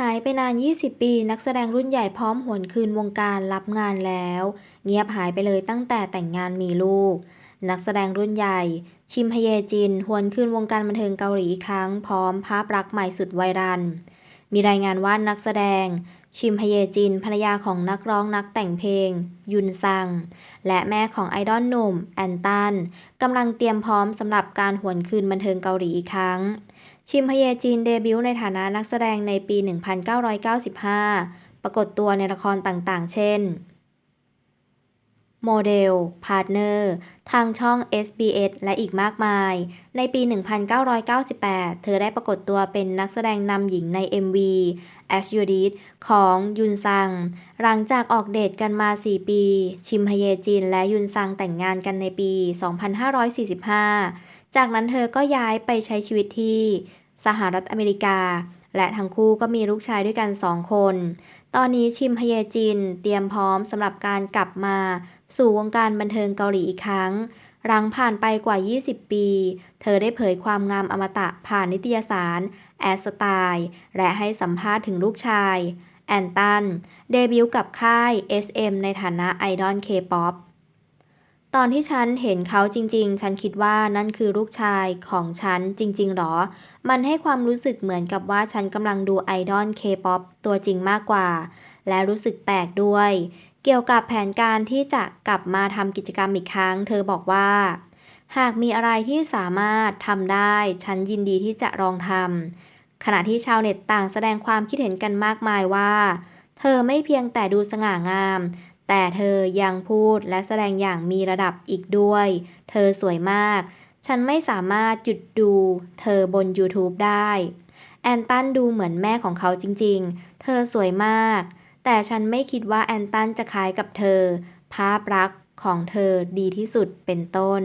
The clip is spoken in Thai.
หายไปนาน 20 ปี นักแสดงรุ่นใหญ่พร้อมหวนคืนวงการรับงานแล้ว เงียบหายไปเลยตั้งแต่แต่งงานมีลูก นักแสดงรุ่นใหญ่ ชิมฮเยจิน หวนคืนวงการบันเทิงเกาหลีอีกครั้ง พร้อมภาพรักใหม่สุดไวรัลมีรายงานว่านักแสดง ชิมฮเยจิน ภรรยาของนักร้องนักแต่งเพลง ยุนซัง และแม่ของไอดอลหนุ่มแอนตันกำลังเตรียมพร้อมสำหรับการหวนคืนบันเทิงเกาหลีอีกครั้ง ชิมฮเยจินเดบิวต์ในฐานะนักแสดงในปี 1995 ปรากฏตัวในละครต่างๆ เช่น โมเดล พาร์ทเนอร์ ทางช่อง SBS และอีกมากมาย ในปี 1998 เธอได้ปรากฏตัวเป็นนักแสดงนำหญิงใน MV As You Did ของยุนซัง หลังจากออกเดทกันมา 4 ปี ชิมฮเยจินและยุนซังแต่งงานกันในปี 2545 จากนั้นเธอก็ย้ายไปใช้ชีวิตที่ สหรัฐอเมริกา และทั้งคู่ก็มีลูกชายด้วยกันสองคน ตอนนี้ชิมฮเยจินเตรียมพร้อมสำหรับการกลับมา สู่วงการบันเทิงเกาหลีอีกครั้ง หลังผ่านไปกว่า 20 ปี เธอได้เผยความงามอมตะผ่านนิตยสารแอสไตล์และให้สัมภาษณ์ถึงลูกชายแอนตัน เดบิวต์กับค่าย SM ในฐานะไอดอลเคป๊อป ตอนที่ฉันเห็นเขาจริงๆ ฉันคิดว่านั่นคือลูกชายของฉันจริงๆหรอ มันให้ความรู้สึกเหมือนกับว่าฉันกำลังดูไอดอลเคป๊อปตัวจริงมากกว่า และรู้สึกแปลกด้วย เกี่ยวกับแผนการที่จะกลับมาทำกิจกรรมอีกครั้ง เธอบอกว่า หากมีอะไรที่สามารถทำได้ ฉันยินดีที่จะลองทำขณะที่ชาวเน็ตต่างแสดงความคิดเห็นกันมากมายว่า เธอไม่เพียงแต่ดูสง่างาม แต่เธอยังพูดและแสดงอย่างมีระดับอีกด้วย เธอสวยมาก ฉันไม่สามารถหยุดดูเธอบน YouTube ได้ แอนตันดูเหมือนแม่ของเขาจริงๆ เธอสวยมาก แต่ฉันไม่คิดว่าแอนตันจะคล้ายกับเธอ ภาพรักของเธอดีที่สุดเป็นต้น